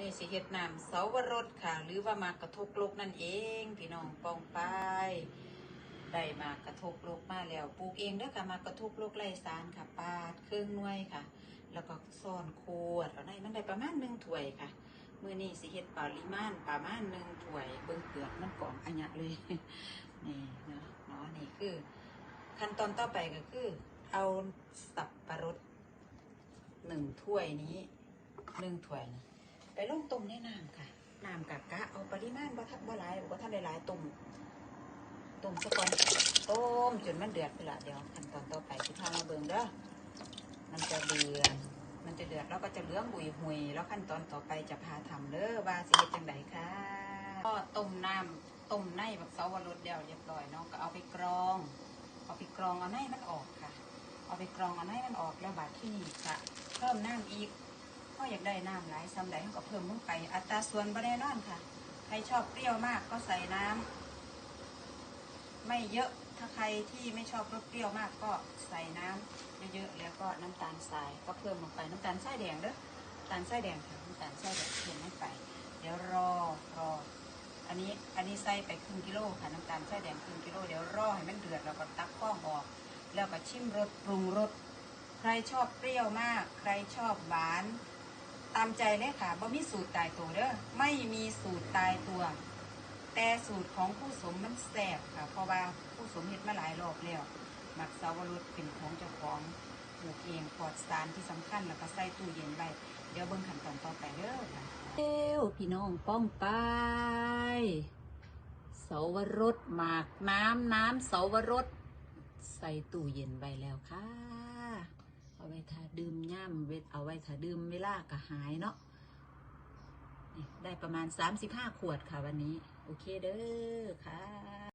นี้สิเฮ็ดน้ำเสาวรสค่ะ หรือว่ามากระทบโลกนั่นเอง พี่น้องปองไปได้มากระทบโลกมาแล้วปลูกเองเด้อค่ะมากระทบโลกไร้สารค่ะปาดเครื่องนวยค่ะ แล้วก็ซ่อนขวดอาได้มันได้ประมาณหนึ่งถ้วยค่ะมื้อนี้สิเฮ็ดปริมาณประมาณหนึ่งถ้วยเบิ่งเปลือกมันกล่องอัญญะเลยนี่เนาะเนาะนี่คือ ขั้นตอนต่อไปก็คือ เอาสับปะรดหนึ่งถ้วยนี้หนึ่งถ้วยนะ ไปลงต้มในน้ำค่ะน้ำกะกะเอาปริมาณบ่ทับบ่หลายบ่ทันได้หลายต้มต้มสะก่อนต้มจนมันเดือดไปละเดี๋ยวขั้นตอนต่อไปสิพามาเบิ่งเด้อมันจะเดือดมันจะเดือดแล้วก็จะเหลืองบุยหุยแล้วขั้นตอนต่อไปจะพาทำเด้อว่าสิเฮ็ดจังไดค่ะก็ต้มน้ำต้มในแบบเสาวรสเดียวเรียบร้อยเนาะก็เอาไปกรอง เอาไปกรองเอาในมันออกค่ะ เอาไปกรองเอาในมันออกแล้วบาดที่นี่ค่ะเพิ่มน้ำอีก ก็อยากได้น้ำหลายซ้ำใดเขาก็เพิ่มลงไป อัตราส่วนบ่แน่นอนค่ะ ใครชอบเปรี้ยวมากก็ใส่น้ำไม่เยอะถ้าใครที่ไม่ชอบรสเปรี้ยวมากก็ใส่น้ำเยอะๆแล้วก็น้ำตาลทรายก็เพิ่มลงไปน้ำตาลทรายแดงเด้อน้ำตาลทรายแดงค่ะน้ำตาลทรายแดงเพิ่มไม่ไป เดี๋ยวรอรออันนี้อันนี้ใส่ไปครึ่งกิโลค่ะน้ำตาลใส่แดงครึ่งกิโลเดี๋ยวรอให้มันเดือดแล้วก็ตักข้องออก แล้วก็ชิมรสปรุงรสใครชอบเปรี้ยวมาก ใครชอบหวานามใจเลยค่ะบ่มีสูตรตายตัวเด้อไม่มีสูตรตายตัว แต่สูตรของผู้สมมันแซ่บค่ะ เพราะว่าผู้สมเฮ็ดมาหลายรอบแล้วหมักเสาวรสเป็นของเจ้าของปลูกเองปลอดสารที่สำคัญแล้วก็ใส่ตู้เย็นไว้เดี๋ยวเบิ่งขั้นตอนต่อไปเด้อค่ะเอ้วพี่น้องป้องไปเสาวรสหมากน้ำน้ำเสาวรสใส่ตู้เย็นไว้แล้วค่ะ เอาไว้ถ้าดื่มย่ำเวทเอาไว้ถ้าดื่มเวลากระหายเนาะได้ประมาณ 35 ขวดค่ะวันนี้ โอเคเด้อค่ะ